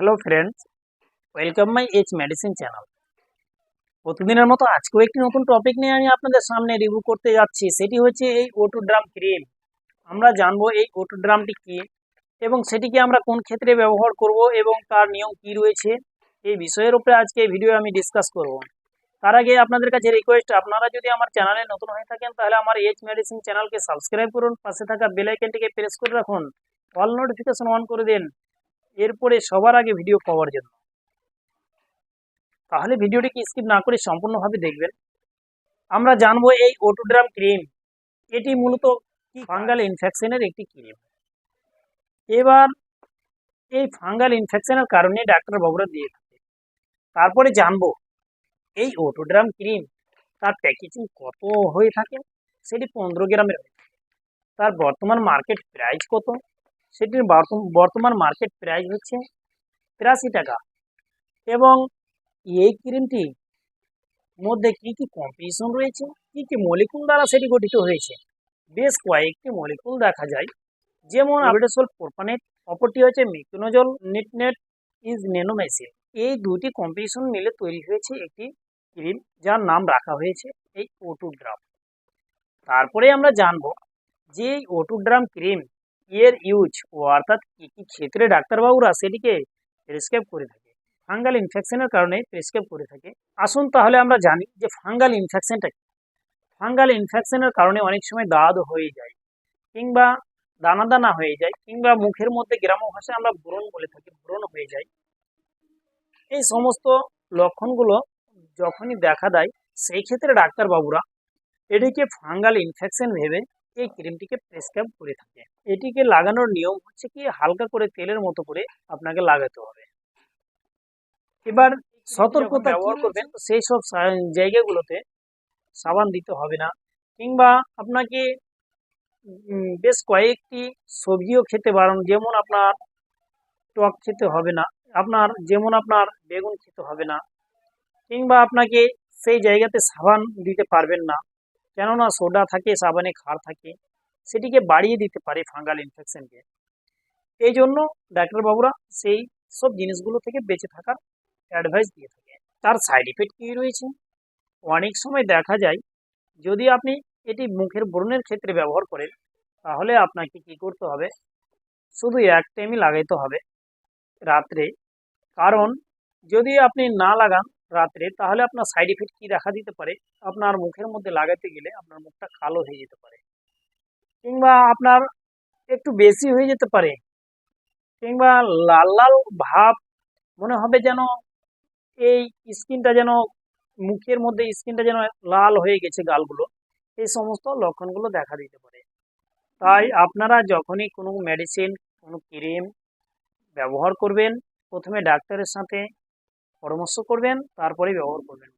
Hello friends welcome my H medicine channel প্রতিদিনের মতো আজকেও একটি নতুন টপিক নিয়ে আমি আপনাদের সামনে রিভিউ করতে যাচ্ছি। সেটি হচ্ছে এই ওটু ড্রাম ক্রিম আমরা জানব এই ওটু ড্রামটি কী এবং সেটিকে আমরা কোন ক্ষেত্রে ব্যবহার করব এবং তার নিয়ম কী রয়েছে। এই বিষয়ের উপরে আজকে ভিডিও আমি ডিসকাস করব। তার আগে আপনাদের কাছে রিকোয়েস্ট আপনারা যদি আমার চ্যানেলে নতুন হয়ে থাকেন, তাহলে আমার এইচ মেডিসিন চ্যানেলকে সাবস্ক্রাইব করুন। পাশে থাকা বেল আইকনটিকে প্রেস করে রাখুন। অল নোটিফিকেশন অন করে দিন। এরপরে সবার আগে ভিডিও পাওয়ার জন্য। তাহলে ভিডিওটিকে স্কিপ না করে সম্পূর্ণভাবে দেখবেন। আমরা জানব এই ওটোড্রাম ক্রিম এটি মূলত ফাঙ্গাল ইনফেকশনের একটি ক্রিম এবার এই ফাঙ্গাল ইনফেকশনের কারণে ডাক্তার বাবুরা দিয়ে থাকে। তারপরে জানব এই ওটোড্রাম ক্রিম তার প্যাকেজিং কত হয়ে থাকে? সেটি পনেরো গ্রামের হয়ে থাকে। তার বর্তমান মার্কেট প্রাইস কত? সেটির বর্তমান মার্কেট প্রাইস হচ্ছে তিরাশি টাকা। এবং এই ক্রিমটি মধ্যে কি কি কম্পিটিশন রয়েছে, কি কি মলিকুল দ্বারা সেটি গঠিত হয়েছে, বেশ কয়েকটি মলিকুল দেখা যায়। যেমন আবেডাসল প্রোপানেট অপরটি হচ্ছে মিকোনোজল নিটনেট ইজ নেনোমেসিল এই দুটি কম্পিটিশন মিলে তৈরি হয়েছে একটি ক্রিম যার নাম রাখা হয়েছে এই ওটু ড্রাম তারপরে আমরা জানব যে এই ওটু ড্রাম ক্রিম এর ইউজ ও অর্থাৎ কী কী ক্ষেত্রে ডাক্তারবাবুরা সেটিকে প্রেসক্রাইব করে থাকে ফাঙ্গাল ইনফেকশনের কারণে প্রেসক্রাইব করে থাকে। আসুন তাহলে আমরা জানি যে ফাঙ্গাল ইনফেকশনটা কি? ফাঙ্গাল ইনফেকশনের কারণে অনেক সময় দাঁত হয়ে যায় কিংবা দানা দানা হয়ে যায় কিংবা মুখের মধ্যে গ্রাম্য ভাষায় আমরা ব্রণ বলে থাকি, ব্রণ হয়ে যায়। এই সমস্ত লক্ষণগুলো যখনই দেখা দেয়, সেই ক্ষেত্রে ডাক্তারবাবুরা এটিকে ফাঙ্গাল ইনফেকশন ভেবে এই ক্রিমটিকে প্রেসক্রাইব করে থাকে। এটিকে লাগানোর নিয়ম হচ্ছে কি হালকা করে তেলের মতো করে আপনাকে লাগাতে হবে। এবার সতর্কতা ব্যবহার করবেন সেই সব জায়গাগুলোতে সাবান দিতে হবে না কিংবা আপনাকে বেশ কয়েকটি সবজিও খেতে বারণ যেমন আপনার টক খেতে হবে না আপনার যেমন আপনার বেগুন খেতে হবে না কিংবা আপনাকে সেই জায়গাতে সাবান দিতে পারবেন না। কেননা সোডা থাকে, সাবানে ক্ষার থাকে, সেটিকে বাড়িয়ে দিতে পারে ফাঙ্গাল ইনফেকশনকে। এই জন্য ডাক্তারবাবুরা সেই সব জিনিসগুলো থেকে বেঁচে থাকার অ্যাডভাইস দিয়ে থাকে। তার সাইড ইফেক্ট কী রয়েছে? অনেক সময় দেখা যায়, যদি আপনি এটি মুখের ব্রণের ক্ষেত্রে ব্যবহার করেন, তাহলে আপনাকে কি করতে হবে? শুধু এক টাইমই লাগাইতে হবে রাত্রে। কারণ যদি আপনি না লাগান রাত্রে, তাহলে আপনার সাইড ইফেক্ট কী দেখা দিতে পারে? আপনার মুখের মধ্যে লাগাতে গেলে আপনার মুখটা কালো হয়ে যেতে পারে। কিংবা আপনার একটু বেশি হয়ে যেতে পারে। কিংবা লাল লাল ভাব মনে হবে যেন এই স্কিনটা যেন, মুখের মধ্যে স্কিনটা যেন লাল হয়ে গেছে গালগুলো। এই সমস্ত লক্ষণগুলো দেখা দিতে পারে। তাই আপনারা যখনই কোনো মেডিসিন কোনো ক্রিম ব্যবহার করবেন, প্রথমে ডাক্তারের সাথে পরামর্শ করবেন তারপরে ব্যবহার করবেন।